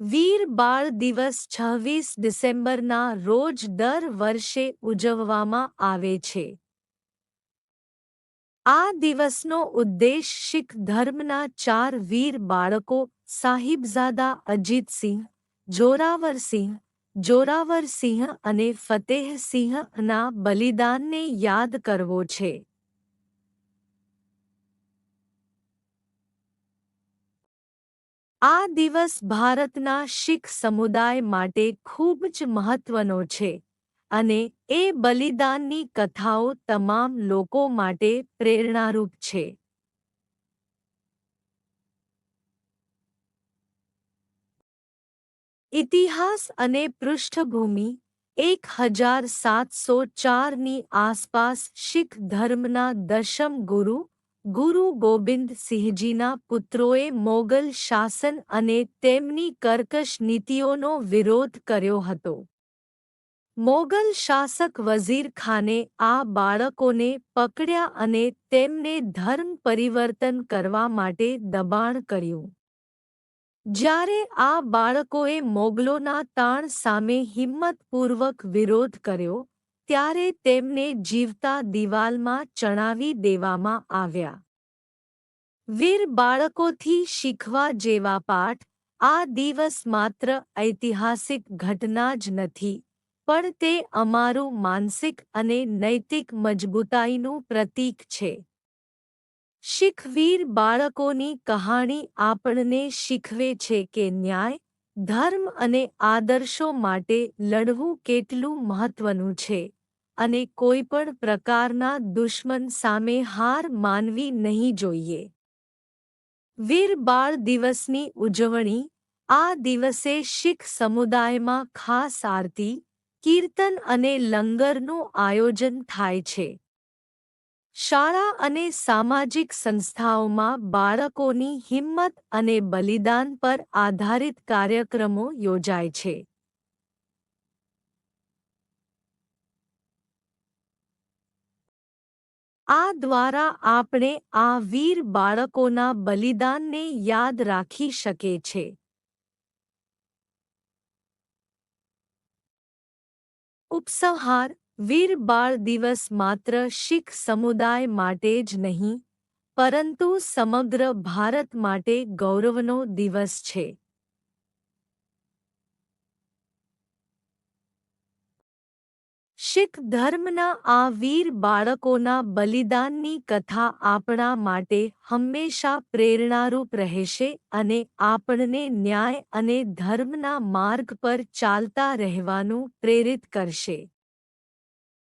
વીર બાળ દિવસ છવ્વીસ ડિસેમ્બરના રોજ દર વર્ષે ઉજવવામાં આવે છે. આ દિવસનો ઉદ્દેશ શીખ ધર્મના ચાર વીર બાળકો સાહિબઝાદા અજીતસિંહ જોરાવરસિંહ જોરાવરસિંહ અને ફતેહસિંહના બલિદાનને યાદ કરવો છે. આ દિવસ ભારતના શીખ સમુદાય માટે ખૂબ જ મહત્વનો છે અને એ બલિદાનની કથાઓ તમામ લોકો માટે પ્રેરણારૂપ છે. ઇતિહાસ અને પૃષ્ઠભૂમિ એક હજાર સાતસો ચારની આસપાસ શીખ ધર્મના દશમ ગુરુ ગુરુ ગોબિંદ સિંહજીના પુત્રોએ મોગલ શાસન અને તેમની કર્કશ નીતિઓનો વિરોધ કર્યો હતો. મોગલ શાસક વઝીર ખાને આ બાળકોને પકડ્યા અને તેમને ધર્મ પરિવર્તન કરવા માટે દબાણ કર્યું. જ્યારે આ બાળકોએ મોગલોના તાણ સામે હિંમતપૂર્વક વિરોધ કર્યો ત્યારે તેમને જીવતા દિવાલમાં ચણાવી દેવામાં આવ્યા. વીર બાળકોથી શીખવા જેવા પાઠ આ દિવસ માત્ર ઐતિહાસિક ઘટના જ નથી, પણ તે અમારું માનસિક અને નૈતિક મજબૂતાઈનું પ્રતીક છે. શીખવીર બાળકોની કહાણી આપણને શીખવે છે કે ન્યાય, ધર્મ અને આદર્શો માટે લડવું કેટલું મહત્વનું છે. અને કોઈ પણ પ્રકારના દુશ્મન સામે હાર માનવી નહીં જોઈએ. વીર બાળ દિવસની ઉજવણી, આ દિવસે શીખ સમુદાયમાં ખાસ આરતી, કીર્તન અને લંગરનું આયોજન થાય છે. શાળા અને સામાજિક સંસ્થાઓમાં બાળકોની હિંમત અને બલિદાન પર આધારિત કાર્યક્રમો યોજાય છે. આ દ્વારા આપણે આ વીર બાળકોના બલિદાનને યાદ રાખી શકે છે. ઉપસંહાર, વીર બાળ દિવસ માત્ર શીખ સમુદાય માટે જ નહીં, પરંતુ સમગ્ર ભારત માટે ગૌરવનો દિવસ છે. શીખ ધર્મના આ વીર બાળકોના બલિદાનની કથા આપણા માટે હંમેશા પ્રેરણારૂપ રહેશે અને આપણને ન્યાય અને ધર્મના માર્ગ પર ચાલતા રહેવાનું પ્રેરિત કરશે.